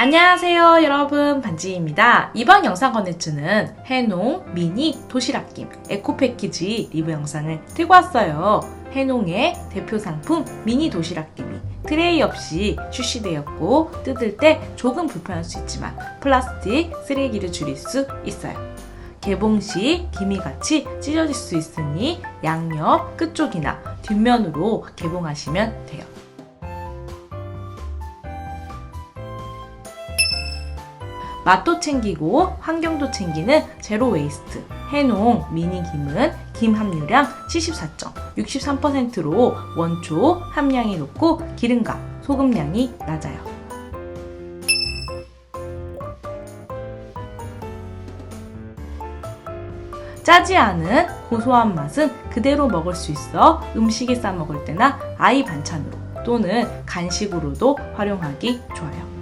안녕하세요 여러분. 반지입니다. 이번 영상 컨텐츠는 해농 미니 도시락김 에코 패키지 리뷰 영상을 들고 왔어요. 해농의 대표 상품 미니 도시락김이 트레이 없이 출시되었고 뜯을 때 조금 불편할 수 있지만 플라스틱 쓰레기를 줄일 수 있어요. 개봉 시 기미같이 찢어질 수 있으니 양옆 끝쪽이나 뒷면으로 개봉하시면 돼요 맛도 챙기고 환경도 챙기는 제로 웨이스트 해농 미니 김은 김 함유량 74.63%로 원초 함량이 높고 기름감, 소금량이 낮아요. 짜지 않은 고소한 맛은 그대로 먹을 수 있어 음식에 싸 먹을 때나 아이 반찬으로 또는 간식으로도 활용하기 좋아요.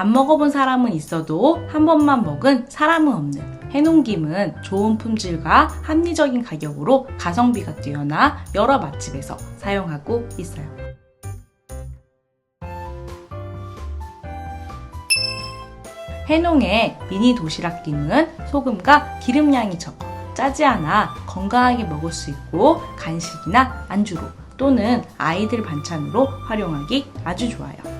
안 먹어본 사람은 있어도 한 번만 먹은 사람은 없는 해농김은 좋은 품질과 합리적인 가격으로 가성비가 뛰어나 여러 맛집에서 사용하고 있어요. 해농의 미니 도시락김은 소금과 기름량이 적어 짜지 않아 건강하게 먹을 수 있고 간식이나 안주로 또는 아이들 반찬으로 활용하기 아주 좋아요.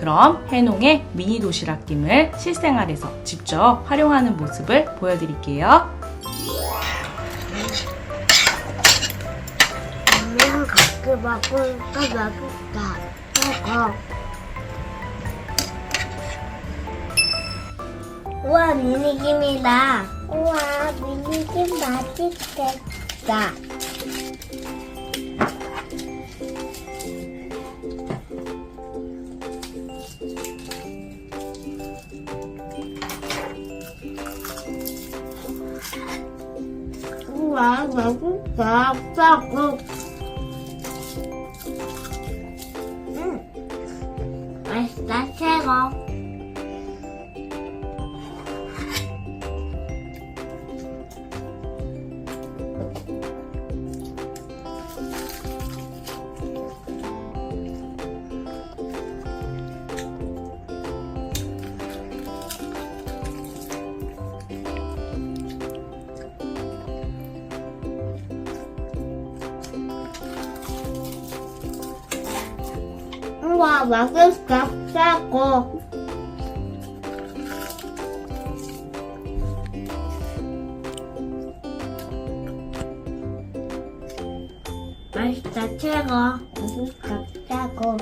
그럼 해농의 미니 도시락김을 실생활에서 직접 활용하는 모습을 보여드릴게요. 우와 미니김이다. 우와 미니김 맛있겠다. 우와 맛있다. 음, 맛있다 최고. 우와 맛있다 싸고. 맛있다 최고. 맛있다 싸고.